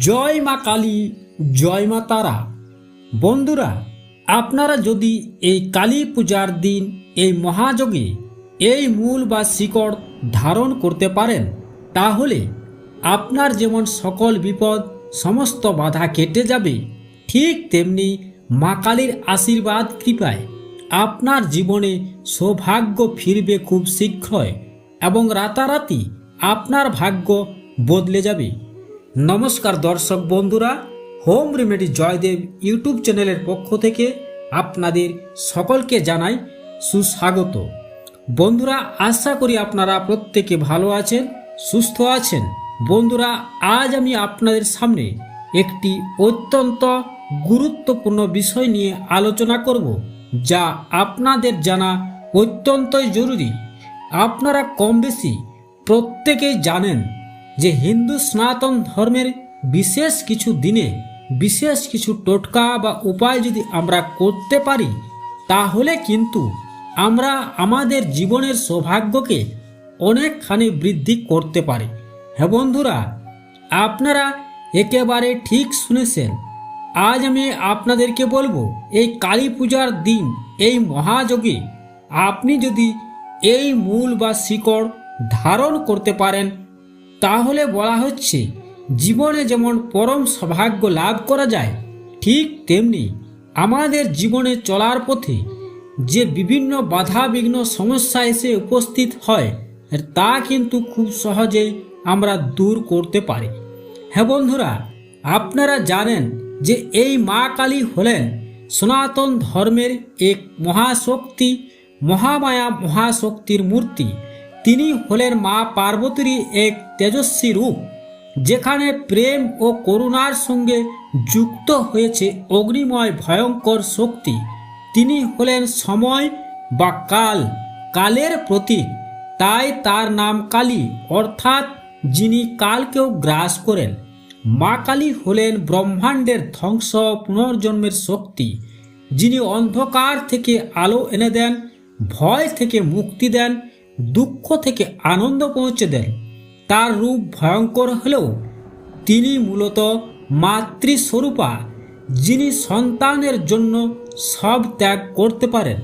জয় মা কালী, জয় মা তারা। বন্ধুরা, আপনারা যদি এই কালী পূজার দিন, এই মহাযোগে এই মূল বা শিকড় ধারণ করতে পারেন, তাহলে আপনার যেমন সকল বিপদ, সমস্ত বাধা কেটে যাবে, ঠিক তেমনি মা কালীর আশীর্বাদ কৃপায় আপনার জীবনে সৌভাগ্য ফিরবে খুব শীঘ্রই এবং রাতারাতি আপনার ভাগ্য বদলে যাবে। নমস্কার দর্শক বন্ধুরা, হোম রেমেডি জয়দেব ইউটিউব চ্যানেলের পক্ষ থেকে আপনাদের সকলকে জানাই সুস্বাগত। বন্ধুরা, আশা করি আপনারা প্রত্যেকে ভালো আছেন, সুস্থ আছেন। বন্ধুরা, আজ আমি আপনাদের সামনে একটি অত্যন্ত গুরুত্বপূর্ণ বিষয় নিয়ে আলোচনা করব, যা আপনাদের জানা অত্যন্তই জরুরি। আপনারা কম বেশি প্রত্যেকেই জানেন যে হিন্দু সনাতন ধর্মের বিশেষ কিছু দিনে, বিশেষ কিছু টোটকা বা উপায় যদি আমরা করতে পারি, তাহলে কিন্তু আমরা আমাদের জীবনের সৌভাগ্যকে অনেকখানি বৃদ্ধি করতে পারি। হ্যাঁ বন্ধুরা, আপনারা একেবারে ঠিক শুনেছেন। আজ আমি আপনাদেরকে বলব, এই কালী পূজার দিন, এই মহাযোগে আপনি যদি এই মূল বা শিকড় ধারণ করতে পারেন তাহলে বলা হচ্ছে, জীবনে যেমন পরম সৌভাগ্য লাভ করা যায়, ঠিক তেমনি আমাদের জীবনে চলার পথে যে বিভিন্ন বাধা বিঘ্ন সমস্যা এসে উপস্থিত হয়, তা কিন্তু খুব সহজেই আমরা দূর করতে পারি। হ্যাঁ বন্ধুরা, আপনারা জানেন যে এই মা কালী হলেন সনাতন ধর্মের এক মহাশক্তি, মহামায়া মহাশক্তির মূর্তি। তিনি হলেন মা পার্বতীর এক তেজস্বী রূপ, যেখানে প্রেম ও করুণার সঙ্গে যুক্ত হয়েছে অগ্নিময় ভয়ঙ্কর শক্তি। তিনি হলেন সময় বা কাল, কালের প্রতীক। তাই তার নাম কালী, অর্থাৎ যিনি কালকেও গ্রাস করেন। মা কালী হলেন ব্রহ্মাণ্ডের ধ্বংস পুনর্জন্মের শক্তি, যিনি অন্ধকার থেকে আলো এনে দেন, ভয় থেকে মুক্তি দেন দুঃখ থেকে আনন্দ পৌঁছে দেন। তার রূপ ভয়ঙ্কর হলেও তিনি মূলত মাতৃস্বরূপা, যিনি সন্তানের জন্য সব ত্যাগ করতে পারেন।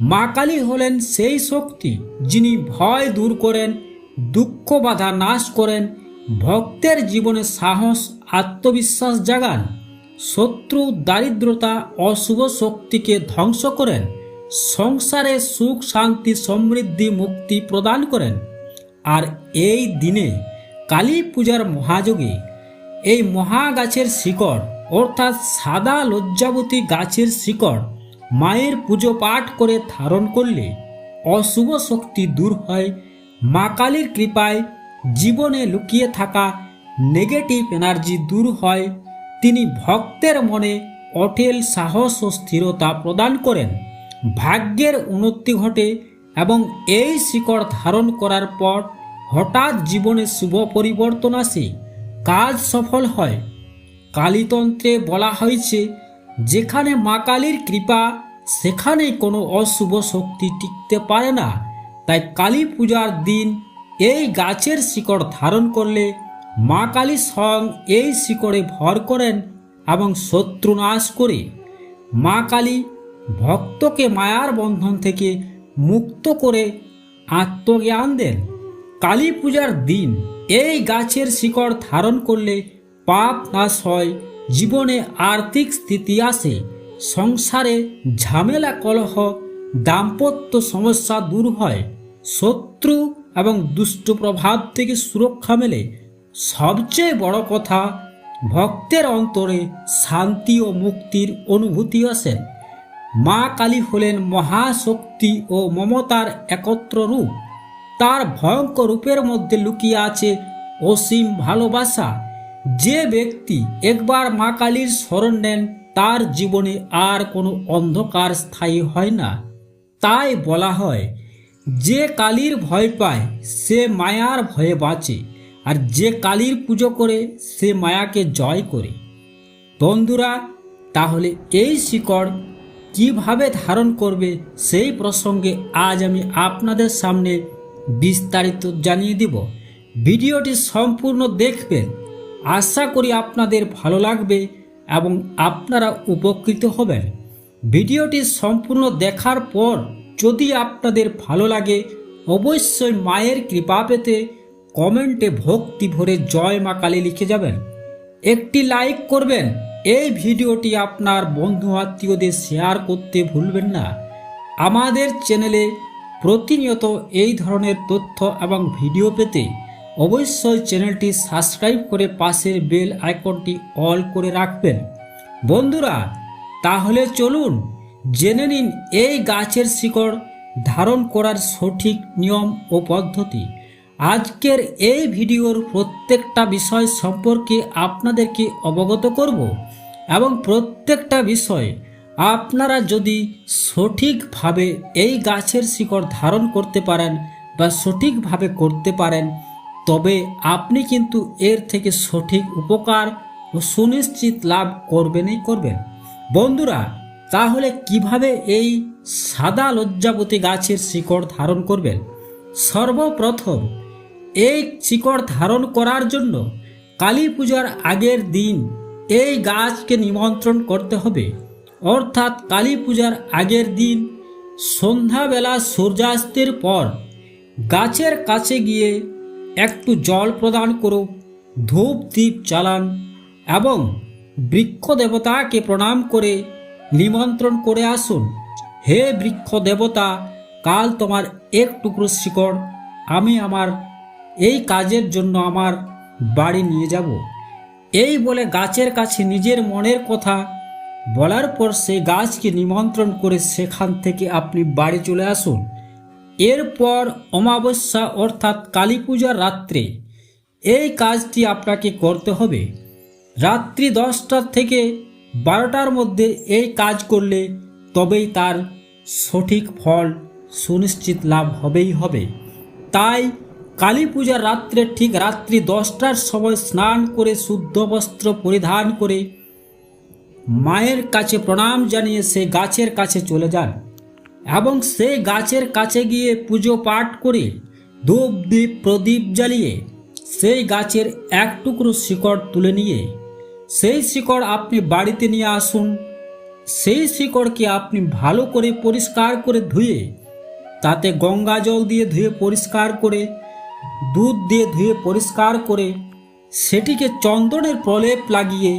মা কালী হলেন সেই শক্তি, যিনি ভয় দূর করেন, দুঃখ বাধা নাশ করেন, ভক্তের জীবনে সাহস, আত্মবিশ্বাস জাগান, শত্রু, দারিদ্রতা, অশুভ শক্তিকে ধ্বংস করেন। সংসারে সুখ, শান্তি, সমৃদ্ধি, মুক্তি প্রদান করেন। আর এই দিনে কালী পূজার মহাযোগে এই মহাগাছের শিকড়, অর্থাৎ সাদা লজ্জাবতী গাছের শিকড়, মায়ের পুজো পাঠ করে ধারণ করলে অশুভ শক্তি দূর হয়। মা কালীর কৃপায় জীবনে লুকিয়ে থাকা নেগেটিভ এনার্জি দূর হয়। তিনি ভক্তের মনে অটেল সাহস ও স্থিরতা প্রদান করেন। ভাগ্যের উন্নতি ঘটে এবং এই শিকড় ধারণ করার পর হঠাৎ জীবনে শুভ পরিবর্তন আসে, কাজ সফল হয়। কালীতন্ত্রে বলা হয়েছে, যেখানে মা কালীর কৃপা সেখানে কোনো অশুভ শক্তি টিকতে পারে না। তাই কালী পূজার দিন এই গাছের শিকড় ধারণ করলে মা কালী স্বয়ং এই শিকড়ে ভর করেন এবং শত্রু নাশ করে। মা কালী ভক্তকে মায়ার বন্ধন থেকে মুক্ত করে আত্মজ্ঞান দেন। কালী পূজার দিন এই গাছের শিকড় ধারণ করলে পাপ নাশ হয়, জীবনে আর্থিক স্থিতি আসে, সংসারে ঝামেলা, কলহ, দাম্পত্য সমস্যা দূর হয়, শত্রু এবং দুষ্ট প্রভাব থেকে সুরক্ষা মেলে। সবচেয়ে বড় কথা, ভক্তের অন্তরে শান্তি ও মুক্তির অনুভূতি আসেন মা কালী হলেন মহাশক্তি ও মমতার একত্র রূপ। তার ভয়ঙ্কর রূপের মধ্যে লুকিয়ে আছে অসীম ভালোবাসা। যে ব্যক্তি একবার মা কালীর স্মরণ নেন, তার জীবনে আর কোনো অন্ধকার স্থায়ী হয় না। তাই বলা হয়, যে কালীর ভয় পায়, সে মায়ার ভয়ে বাঁচে, আর যে কালীর পুজো করে, সে মায়াকে জয় করে। বন্ধুরা, তাহলে এই শিকড় কীভাবে ধারণ করবে সেই প্রসঙ্গে আজ আমি আপনাদের সামনে বিস্তারিত জানিয়ে দিব। ভিডিওটি সম্পূর্ণ দেখবেন। আশা করি আপনাদের ভালো লাগবে এবং আপনারা উপকৃত হবেন। ভিডিওটি সম্পূর্ণ দেখার পর যদি আপনাদের ভালো লাগে, অবশ্যই মায়ের কৃপা পেতে কমেন্টে ভক্তি ভরে জয় মা কালী লিখে যাবেন। একটি লাইক করবেন এই ভিডিওটি আপনার বন্ধু আত্মীয়দের শেয়ার করতে ভুলবেন না। আমাদের চ্যানেলে প্রতিনিয়ত এই ধরনের তথ্য এবং ভিডিও পেতে অবশ্যই চ্যানেলটি সাবস্ক্রাইব করে পাশের বেল আইকনটি অল করে রাখবেন। বন্ধুরা, তাহলে চলুন জেনে নিন এই গাছের শিকড় ধারণ করার সঠিক নিয়ম ও পদ্ধতি। আজকের এই ভিডিওর প্রত্যেকটা বিষয় সম্পর্কে আপনাদেরকে অবগত করব এবং প্রত্যেকটা বিষয় আপনারা যদি সঠিকভাবে এই গাছের শিকড় ধারণ করতে পারেন বা সঠিকভাবে করতে পারেন, তবে আপনি কিন্তু এর থেকে সঠিক উপকার ও সুনিশ্চিত লাভ করবেনই করবেন। বন্ধুরা, তাহলে কীভাবে এই সাদা লজ্জাবতী গাছের শিকড় ধারণ করবেন? সর্বপ্রথম এই শিকড় ধারণ করার জন্য কালী পূজার আগের দিন এই গাছকে নিমন্ত্রণ করতে হবে। অর্থাৎ কালী পূজার আগের দিন সন্ধ্যাবেলা সূর্যাস্তের পর গাছের কাছে গিয়ে একটু জল প্রদান করো ধূপ দ্বীপ চালান এবং বৃক্ষ দেবতাকে প্রণাম করে নিমন্ত্রণ করে আসুন। হে বৃক্ষ দেবতা, কাল তোমার এক টুকরো শিকড়, আমি আমার এই কাজের জন্য আমার বাড়ি নিয়ে যাব। এই বলে গাছের কাছে নিজের মনের কথা বলার পর সেই গাছকে নিমন্ত্রণ করে সেখান থেকে আপনি বাড়ি চলে আসুন। এরপর অমাবস্যা অর্থাৎ কালী পূজার রাত্রে এই কাজটি আপনাকে করতে হবে। রাত্রি দশটার থেকে বারোটার মধ্যে এই কাজ করলে তবেই তার সঠিক ফল সুনিশ্চিত লাভ হবেই হবে। তাই কালী পূজার রাত্রে ঠিক রাত্রি দশটার সময় স্নান করে শুদ্ধ বস্ত্র পরিধান করে মায়ের কাছে প্রণাম জানিয়ে সে গাছের কাছে চলে যান এবং সেই গাছের কাছে গিয়ে পুজো পাঠ করে ধূপ দ্বীপ প্রদীপ জ্বালিয়ে সেই গাছের এক টুকরো শিকড় তুলে নিয়ে, সেই শিকড় আপনি বাড়িতে নিয়ে আসুন, সেই শিকড়কে আপনি ভালো করে পরিষ্কার করে ধুয়ে, তাতে গঙ্গা জল দিয়ে ধুয়ে পরিষ্কার করে দুধ দিয়ে ধুয়ে পরিষ্কার করে সেটিকে চন্দনের প্রলেপ লাগিয়ে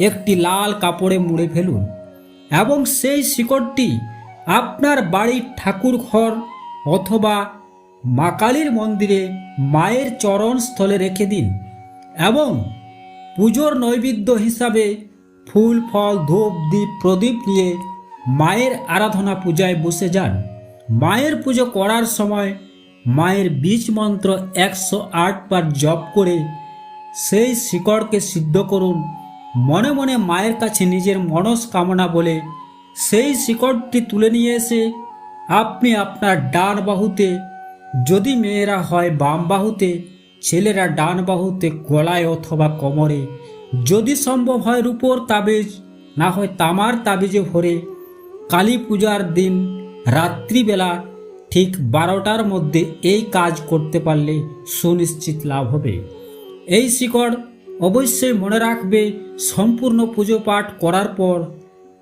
একটি লাল কাপড়ে মুড়ে ফেলুন এবং সেই শিকড়টি আপনার বাড়ির ঠাকুর ঘর অথবা মা কালীর মন্দিরে মায়ের চরণস্থলে রেখে দিন এবং পুজোর নৈবেদ্য হিসাবে ফুল, ফল, ধূপ দ্বীপ প্রদীপ নিয়ে মায়ের আরাধনা পূজায় বসে যান। মায়ের পুজো করার সময় মায়ের বীজ মন্ত্র একশো আট বার জপ করে সেই শিকড়কে সিদ্ধ করুন। মনে মনে মায়ের কাছে নিজের মনস্কামনা বলে সেই শিকড়টি তুলে নিয়ে এসে আপনি আপনার ডান বাহুতে, যদি মেয়েরা হয় বাম বাহুতে, ছেলেরা ডান বাহুতে, গলায় অথবা কোমরে, যদি সম্ভব হয় রূপোর তাবিজ, না হয় তামার তাবিজে ভরে কালী পূজার দিন, রাত্রিবেলা ঠিক বারোটার মধ্যে এই কাজ করতে পারলে সুনিশ্চিত লাভ হবে। এই শিকড় অবশ্যই মনে রাখবে সম্পূর্ণ পুজো পাঠ করার পর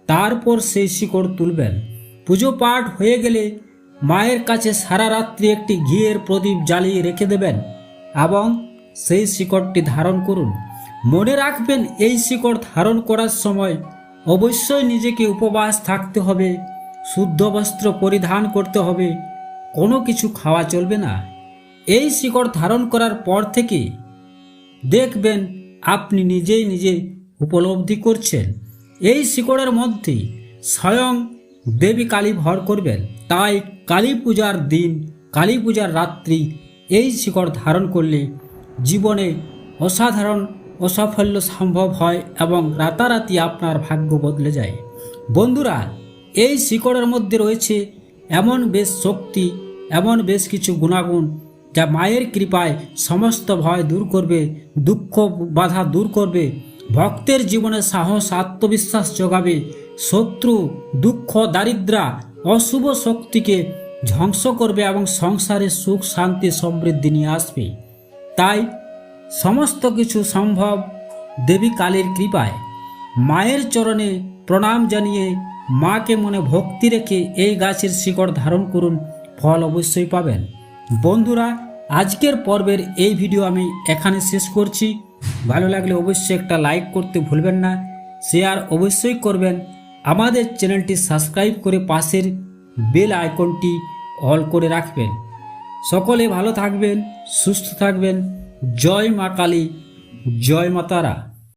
তারপর সেই শিকড় তুলবেন। পুজো পাঠ হয়ে গেলে মায়ের কাছে সারা রাত্রি একটি ঘিয়ের প্রদীপ জ্বালিয়ে রেখে দেবেন এবং সেই শিকড়টি ধারণ করুন। মনে রাখবেন এই শিকড় ধারণ করার সময় অবশ্যই নিজেকে উপবাস থাকতে হবে, শুদ্ধ বস্ত্র পরিধান করতে হবে কোনো কিছু খাওয়া চলবে না। এই শিকড় ধারণ করার পর থেকে দেখবেন আপনি নিজেই নিজে উপলব্ধি করছেন। এই শিকড়ের মধ্যে স্বয়ং দেবী কালী ভর করবেন। তাই কালী পূজার দিন, কালী পূজার রাত্রি এই শিকড় ধারণ করলে জীবনে অসাধারণ অসাফল্য সম্ভব হয় এবং রাতারাতি আপনার ভাগ্য বদলে যায়। বন্ধুরা, এই শিকড়ের মধ্যে রয়েছে এমন বেশ শক্তি, এমন বেশ কিছু গুণাগুণ যা মায়ের কৃপায় সমস্ত ভয় দূর করবে, দুঃখ বাধা দূর করবে। ভক্তের জীবনে সাহস, আত্মবিশ্বাস যোগাবে শত্রু, দুঃখ, দারিদ্রা, অশুভ শক্তিকে ধ্বংস করবে এবং সংসারে সুখ, শান্তি, সমৃদ্ধি নিয়ে আসবে। তাই সমস্ত কিছু সম্ভব দেবী কালীর কৃপায়। মায়ের চরণে প্রণাম জানিয়ে মাকে মনে ভক্তি রেখে এই গাছের শিকড় ধারণ করুন, ফল অবশ্যই পাবেন। বন্ধুরা, আজকের পর্বের এই ভিডিও আমি এখানে শেষ করছি। ভালো লাগলে অবশ্যই একটা লাইক করতে ভুলবেন না, শেয়ার অবশ্যই করবেন। আমাদের চ্যানেলটি সাবস্ক্রাইব করে পাশের বেল আইকনটি অল করে রাখবেন। সকলে ভালো থাকবেন, সুস্থ থাকবেন। জয় মা কালী, জয় মা তারা।